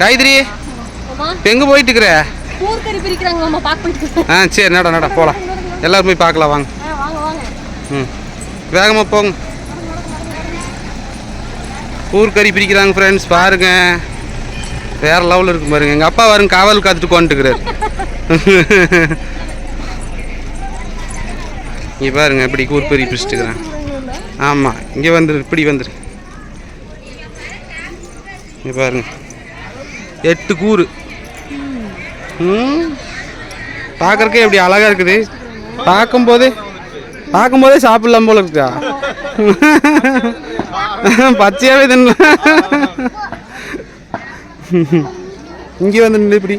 காயத்ரி எங்கே போயிட்டு இருக்கிற ஆ சரி நட நட போகலாம் எல்லாரும் போய் பார்க்கலாம் வாங்க. ம். வேகமாக போங்க. ஊர்க்கறி பிரிக்கிறாங்க ஃப்ரெண்ட்ஸ் பாருங்க. வேற லெவலில் இருக்கு பாருங்க. எங்கள் அப்பா வருங்க காவல் காத்துட்டு கொண்டுக்கிறார் இங்கே பாருங்க இப்படி கூர்க்கறி பிரிச்சுட்டுக்கிறேன் ஆமாம் இங்கே வந்துரு இப்படி வந்துரு. இங்கே பாருங்க. எட்டு கூறு. ம்? பார்க்கறக்கே எப்படி அழகாக இருக்குது. பார்க்கும்போதே பார்க்கும்போதே சாப்பிடலாம் போல இருக்கா பச்சையாகவே தின்ன. இங்கே வந்து நின்று இப்படி.